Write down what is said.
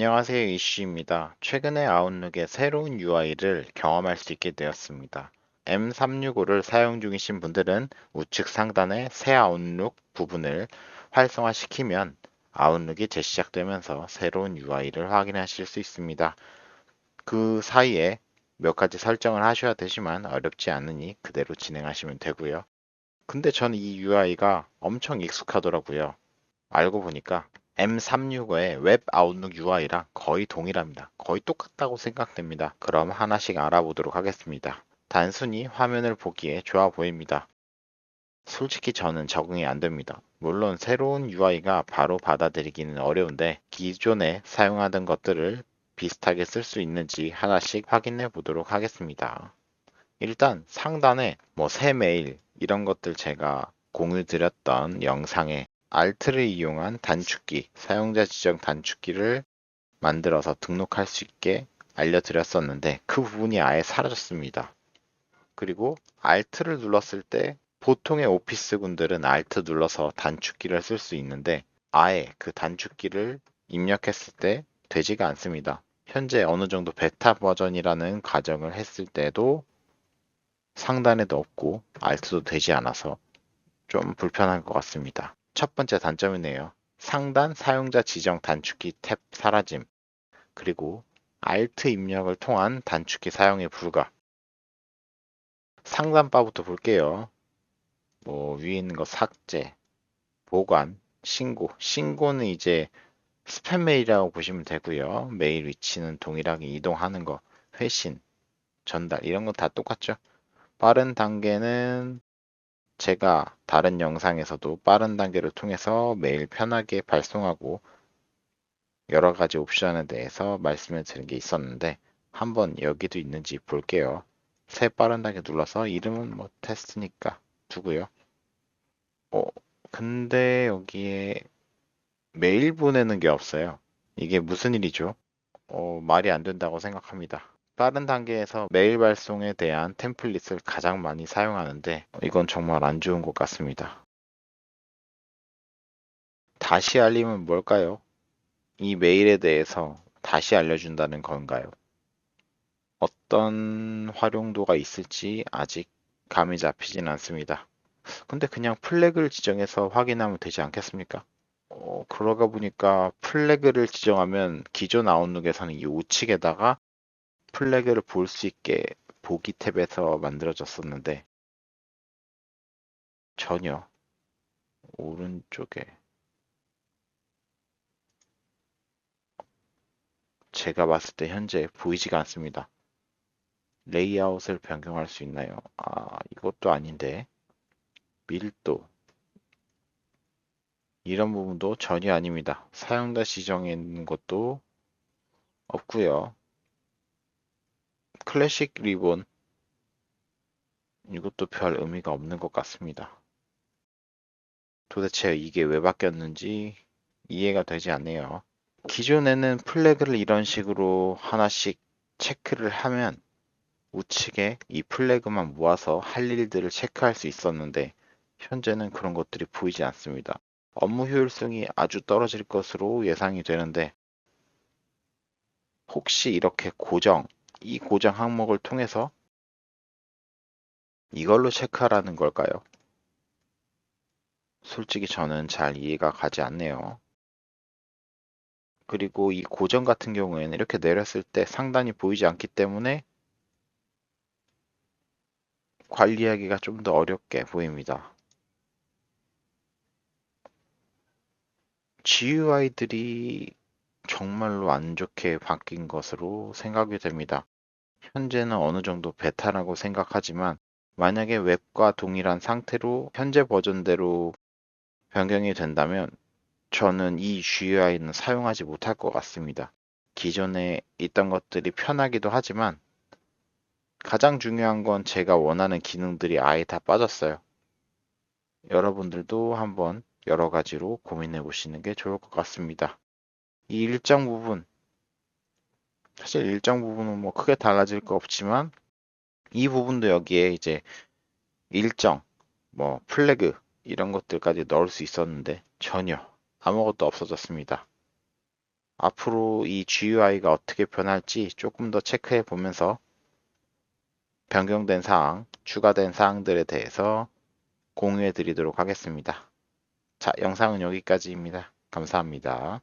안녕하세요 이슈입니다. 최근에 아웃룩의 새로운 UI를 경험할 수 있게 되었습니다. M365를 사용 중이신 분들은 우측 상단의 새 아웃룩 부분을 활성화시키면 아웃룩이 재시작되면서 새로운 UI를 확인하실 수 있습니다. 그 사이에 몇 가지 설정을 하셔야 되지만 어렵지 않으니 그대로 진행하시면 되고요. 근데 저는 이 UI가 엄청 익숙하더라고요. 알고 보니까 M365의 웹 아웃룩 UI랑 거의 동일합니다. 거의 똑같다고 생각됩니다. 그럼 하나씩 알아보도록 하겠습니다. 단순히 화면을 보기에 좋아 보입니다. 솔직히 저는 적응이 안 됩니다. 물론 새로운 UI가 바로 받아들이기는 어려운데 기존에 사용하던 것들을 비슷하게 쓸 수 있는지 하나씩 확인해 보도록 하겠습니다. 일단 상단에 뭐 새 메일 이런 것들 제가 공유 드렸던 영상에 Alt를 이용한 단축키, 사용자 지정 단축키를 만들어서 등록할 수 있게 알려드렸었는데 그 부분이 아예 사라졌습니다. 그리고 Alt를 눌렀을 때 보통의 오피스 군들은 Alt 눌러서 단축키를 쓸 수 있는데 아예 그 단축키를 입력했을 때 되지가 않습니다. 현재 어느 정도 베타 버전이라는 가정을 했을 때도 상단에도 없고 Alt도 되지 않아서 좀 불편한 것 같습니다. 첫 번째 단점이네요. 상단 사용자 지정 단축키 탭 사라짐 그리고 Alt 입력을 통한 단축키 사용에 불가 상단 바부터 볼게요. 뭐 위에 있는 거 삭제, 보관, 신고. 신고는 이제 스팸 메일이라고 보시면 되고요. 메일 위치는 동일하게 이동하는 거, 회신, 전달 이런 건 다 똑같죠. 빠른 단계는 제가 다른 영상에서도 빠른 단계를 통해서 메일 편하게 발송하고 여러 가지 옵션에 대해서 말씀을 드린 게 있었는데 한번 여기도 있는지 볼게요. 새 빠른 단계 눌러서 이름은 뭐 테스트니까 두고요. 어, 근데 여기에 메일 보내는 게 없어요. 이게 무슨 일이죠? 어, 말이 안 된다고 생각합니다. 빠른 단계에서 메일 발송에 대한 템플릿을 가장 많이 사용하는데 이건 정말 안 좋은 것 같습니다. 다시 알림은 뭘까요? 이 메일에 대해서 다시 알려준다는 건가요? 어떤 활용도가 있을지 아직 감이 잡히진 않습니다. 근데 그냥 플래그를 지정해서 확인하면 되지 않겠습니까? 어, 그러가 보니까 플래그를 지정하면 기존 아웃룩에서는 이 우측에다가 플래그를 볼 수 있게 보기 탭에서 만들어졌었는데 전혀 오른쪽에 제가 봤을 때 현재 보이지가 않습니다. 레이아웃을 변경할 수 있나요? 아, 이것도 아닌데. 밀도. 이런 부분도 전혀 아닙니다. 사용자 있는 것도 없고요. 클래식 리본. 이것도 별 의미가 없는 것 같습니다. 도대체 이게 왜 바뀌었는지 이해가 되지 않네요. 기존에는 플래그를 이런 식으로 하나씩 체크를 하면 우측에 이 플래그만 모아서 할 일들을 체크할 수 있었는데 현재는 그런 것들이 보이지 않습니다. 업무 효율성이 아주 떨어질 것으로 예상이 되는데 혹시 이렇게 고정, 이 고정 항목을 통해서 이걸로 체크하라는 걸까요? 솔직히 저는 잘 이해가 가지 않네요. 그리고 이 고정 같은 경우에는 이렇게 내렸을 때 상단이 보이지 않기 때문에 관리하기가 좀 더 어렵게 보입니다. GUI들이 정말로 안 좋게 바뀐 것으로 생각이 됩니다. 현재는 어느 정도 베타라고 생각하지만 만약에 웹과 동일한 상태로 현재 버전대로 변경이 된다면 저는 이 GUI는 사용하지 못할 것 같습니다. 기존에 있던 것들이 편하기도 하지만 가장 중요한 건 제가 원하는 기능들이 아예 다 빠졌어요. 여러분들도 한번 여러 가지로 고민해 보시는 게 좋을 것 같습니다. 이 일정 부분, 사실 일정 부분은 뭐 크게 달라질 거 없지만 이 부분도 여기에 이제 일정, 뭐 플래그 이런 것들까지 넣을 수 있었는데 전혀 아무것도 없어졌습니다. 앞으로 이 GUI가 어떻게 변할지 조금 더 체크해 보면서 변경된 사항, 추가된 사항들에 대해서 공유해 드리도록 하겠습니다. 자, 영상은 여기까지입니다. 감사합니다.